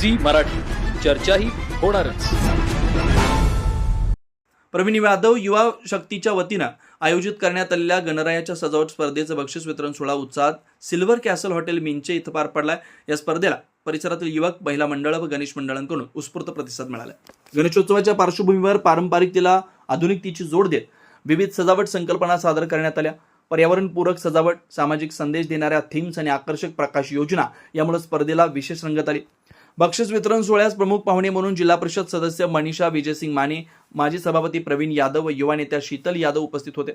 Zee Marathi. चर्चाही होणारच. प्रवीण यादव युवा शक्तीच्या वतीनं आयोजित करण्यात आलेल्या गणरायाच्या सजावट स्पर्धेचं बक्षीस वितरण सोहळा उत्साहात सिल्वर कॅसल हॉटेल मिंचे इथं पार पडलाय. या स्पर्धेला परिसरातील युवक महिला मंडळ व गणेश मंडळांकडून उत्स्फूर्त प्रतिसाद मिळाला गणेशोत्सवाच्या पार्श्वभूमीवर पारंपरिकतेला आधुनिकतेची जोड देत विविध सजावट संकल्पना सादर करण्यात आल्या. पर्यावरणपूरक सजावट सामाजिक संदेश देणाऱ्या थीम्स आणि आकर्षक प्रकाश योजना यामुळे स्पर्धेला विशेष रंगत आली. बक्षीस वितरण सोहळ्यास प्रमुख पाहुणे म्हणून जिल्हा परिषद सदस्य मनीषा विजयसिंग माने माजी सभापती प्रवीण यादव व युवा नेत्या शीतल यादव उपस्थित होते.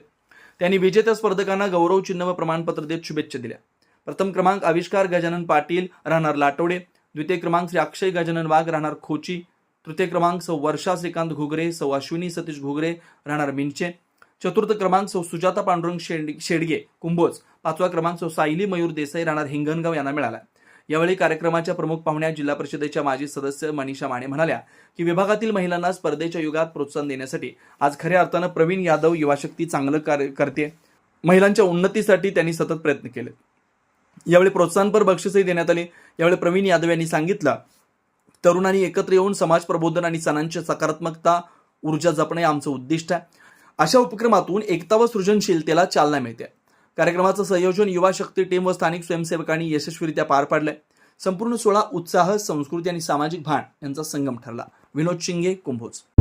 त्यांनी विजेत्या स्पर्धकांना गौरव चिन्ह व प्रमाणपत्र देत शुभेच्छा दिल्या. प्रथम क्रमांक आविष्कार गजानन पाटील राहणार लाटोडे. द्वितीय क्रमांक श्री अक्षय गजानन वाघ राहणार खोची. तृतीय क्रमांक सौ वर्षा श्रीकांत घुगरे सौ अश्विनी सतीश घुगरे राहणार मिंचे. चतुर्थ क्रमांक सौ सुजाता पांडुरंग शेड शेडगे कुंभोज. पाचवा क्रमांक सौ सायली मयूर देसाई राहणार हिंगणगाव यांना मिळाला. यावेळी कार्यक्रमाच्या प्रमुख पाहुण्या जिल्हा परिषदेच्या माजी सदस्य मनीषा माने म्हणाल्या की विभागातील महिलांना स्पर्धेच्या युगात प्रोत्साहन देण्यासाठी आज खऱ्या अर्थानं प्रवीण यादव युवाशक्ती चांगलं कार्य करते. महिलांच्या उन्नतीसाठी त्यांनी सतत प्रयत्न केले. यावेळी प्रोत्साहनपर बक्षीसही देण्यात आले. यावेळी प्रवीण यादव यांनी सांगितलं तरुणांनी एकत्र येऊन समाज प्रबोधन आणि सणांची सकारात्मकता ऊर्जा जपणे आमचं उद्दिष्ट आहे. अशा उपक्रमातून एकता व सृजनशीलतेला चालना मिळते. कार्यक्रमाचं संयोजन युवा शक्ती टीम व स्थानिक स्वयंसेवकांनी यशस्वीरित्या पार पाडलंय. संपूर्ण सोहळा उत्साह संस्कृती आणि सामाजिक भान यांचा संगम ठरला. विनोद शिंगे कुंभोज.